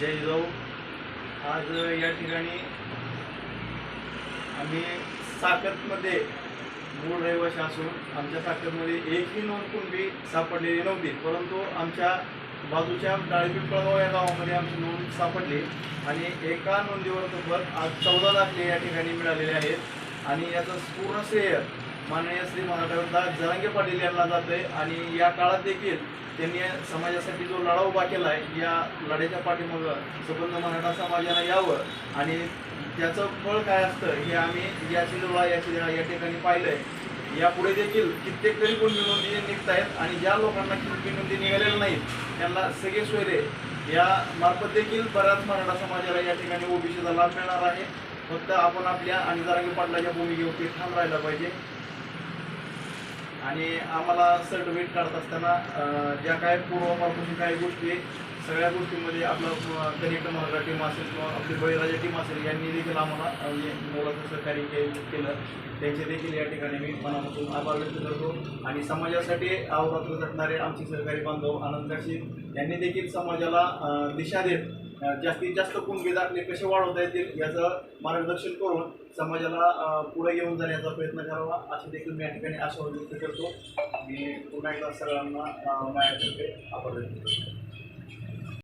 जय जाऊ आज या ठिकाणी आम्ही साखरमध्ये मूळ रहिवाशी असून आमच्या साखरमध्ये एकही नोंद कुणबी सापडलेली नव्हती. परंतु आमच्या बाजूच्या डाळीपिंपळगाव या गावामध्ये आमची नोंद सापडली आणि एका नोंदीवर तब्बल आज चौदा लाख या ठिकाणी मिळालेले आहेत. आणि याचं पूर्ण श्रेय माननीय श्री महाराष्ट्रात जरांगे पाटील यांना जाते आणि या काळात देखील त्यांनी समाजासाठी जो लढा उभा केला आहे या लढ्याच्या पाठीमागं सबंध मराठा समाजाला यावं आणि त्याचं फळ काय असतं हे आम्ही या शिलोळा या शिलोळा या ठिकाणी पाहिलंय. यापुढे देखील कित्येक तरी कोण विनोदी निघत आहेत आणि ज्या लोकांना विनोदी निघालेल्या नाहीत त्यांना सगळे सोयरे. या मार्फत देखील बऱ्याच मराठा समाजाला या ठिकाणी ओबीसीचा लाभ मिळणार आहे. फक्त आपण आपल्या आणि जरांगी पाटलाच्या भूमिकेवरती ठाम राहिला पाहिजे. आणि आम्हाला सर्टिफिकेट काढत असताना ज्या काय पूर्वापासून काही गोष्टी सगळ्या गोष्टींमध्ये आपलं कनेक्ट मराठा टीम असेल किंवा आपली बळीराजा टीम असेल यांनी देखील आम्हाला अं, म्हणजे मोलाचं सहकार्य केलं. त्यांचे देखील या ठिकाणी मी मनापासून आभार व्यक्त करतो. आणि समाजासाठी अवरात्र झटणारे आमचे सहकारी बांधव आनंद काशी यांनी देखील समाजाला दिशा देत जास्तीत जास्त कुणबी दाखले कसे वाढवता येतील याचं मार्गदर्शन करून समाजाला पुढे घेऊन जाण्याचा प्रयत्न करावा असे देखील मी या ठिकाणी आशा व्यक्त करतो मी पुन्हा एकदा सगळ्यांना माझ्यातर्फे आभार व्यक्त करतो.